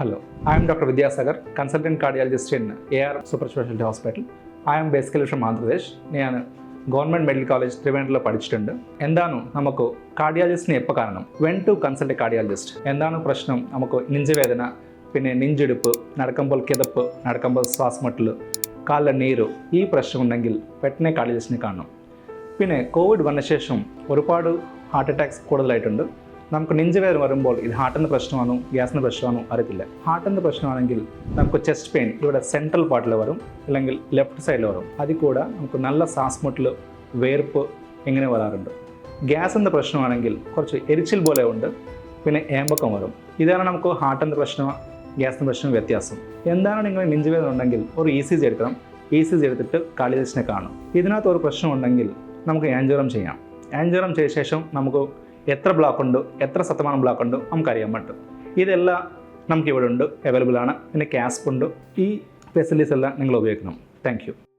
Hello, I am Dr. Vidyasagar, consultant cardiologist in AR Super Specialty Hospital. I am basically from Andhra Pradesh ഞാൻ government medical college ട്രിവാൻഡ്രത്തിൽ പഠിച്ചിട്ടുണ്ട്. എന്താണ് നമുക്ക് കാർഡിയോളജിസ്റ്റിനെ എപ്പോൾ കാരണം? When to consult cardiologist എന്താണ് പ്രശ്നം? നമുക്ക് നെഞ്ചുവേദന പിന്നെ നെഞ്ചെടുപ്പ് നടക്കുമ്പോൾ കിതപ്പ് നടക്കുമ്പോൾ ശ്വാസമുട്ടൽ കാലിലെ നീര് ഈ പ്രശ്നമുണ്ടെങ്കിൽ പെട്ടെന്ന് കാർഡിയോളജിസ്റ്റിനെ കാണണം. പിന്നെ കോവിഡ് വന്ന ശേഷം ഒരുപാട് ഹാർട്ട് അറ്റാക്സ് കൂടുതലായിട്ടുണ്ട്. നമുക്ക് നെഞ്ചുവേദന വരുമ്പോൾ ഇത് ഹാർട്ടിന്റെ പ്രശ്നമാണോ ഗ്യാസിന്റെ പ്രശ്നമാണോ അറിയത്തില്ല. ഹാർട്ടിന്റെ പ്രശ്നമാണെങ്കിൽ നമുക്ക് ചെസ്റ്റ് പെയിൻ ഇവിടെ സെൻട്രൽ പാർട്ടിൽ വരും അല്ലെങ്കിൽ ലെഫ്റ്റ് സൈഡിൽ വരും. അതിൽ കൂടെ നമുക്ക് നല്ല ശ്വാസമുട്ടൽ വേർപ്പ് എങ്ങനെ വരാറുണ്ട്. ഗ്യാസിന്റെ പ്രശ്നമാണെങ്കിൽ കുറച്ച് എരിച്ചിൽ പോലെ ഉണ്ട് പിന്നെ ഏമ്പക്കം വരും. ഇതാണ് നമുക്ക് ഹാർട്ടിന്റെ പ്രശ്നം ഗ്യാസിന്റെ പ്രശ്നം വ്യത്യാസം. എന്താണ് നിങ്ങൾ നെഞ്ചുവേദന ഉണ്ടെങ്കിൽ ഒരു ഇ സി ജി എടുക്കണം. ഇ സി ജി എടുത്തിട്ട് കാർഡിയോളജിസ്റ്റിനെ കാണും. ഇതിനകത്ത് ഒരു പ്രശ്നമുണ്ടെങ്കിൽ നമുക്ക് ആൻജോറം ചെയ്യാം. ആൻജോറം ചെയ്ത ശേഷം നമുക്ക് എത്ര ബ്ലോക്ക് ഉണ്ട് എത്ര ശതമാനം ബ്ലോക്ക് ഉണ്ട് നമുക്കറിയാൻ പറ്റും. ഇതെല്ലാം നമുക്ക് ഇവിടെ ഉണ്ട് അവൈലബിൾ ആണ്. പിന്നെ ക്യാസ്പ് ഉണ്ട്. ഈ ഫെസിലിറ്റീസ് എല്ലാം നിങ്ങൾ ഉപയോഗിക്കണം. താങ്ക്